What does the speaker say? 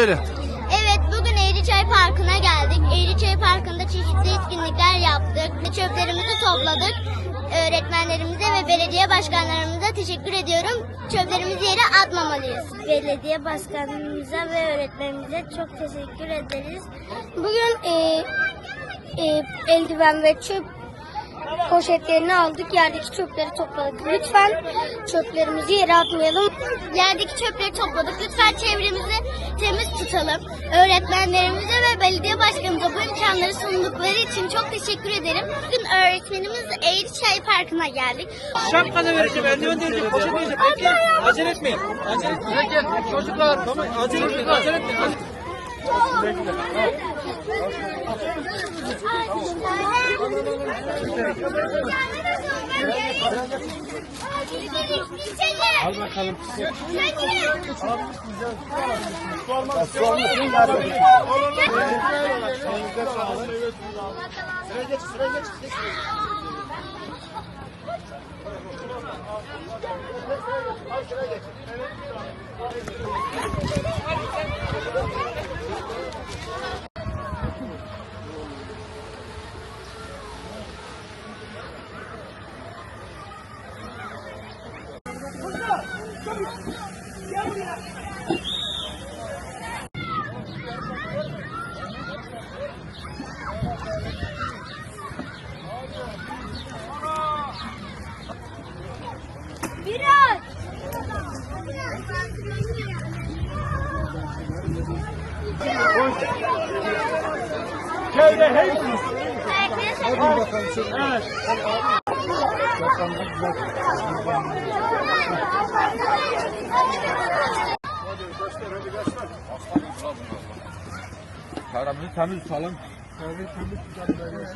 söyle. Evet bugün Eğriçay Parkı'na geldik. Eğriçay Parkı'nda çeşitli etkinlikler yaptık. Çöplerimizi topladık. Öğretmenlerimize ve belediye başkanlarımıza teşekkür ediyorum. Çöplerimizi yere atmamalıyız. Belediye başkanımıza ve öğretmenimize çok teşekkür ederiz. Bugün e, e, eldiven ve çöp poşetlerini aldık. Yerdeki çöpleri topladık. Lütfen çöplerimizi yere atmayalım. Yerdeki çöpleri topladık. Lütfen çevremizi temiz tutalım. Öğretmenlerimize ve belediye başkanımıza bu imkanları sundukları için çok teşekkür ederim. Bugün öğretmenimiz Eğriçay Parkı'na geldik. Şapkanı vereceğim, eldiven diyeceğim, poşet diyeceğim. Bekleyin. Acele etmeyin. Acele etmeyin. Gel. Çocuklar. Tamam. Acele etmeyin, acele etmeyin. Hadi. Al bakalım. Biraz. Şöyle hepsi. Paramızı temiz tutalım. Paramızı temiz tutalım.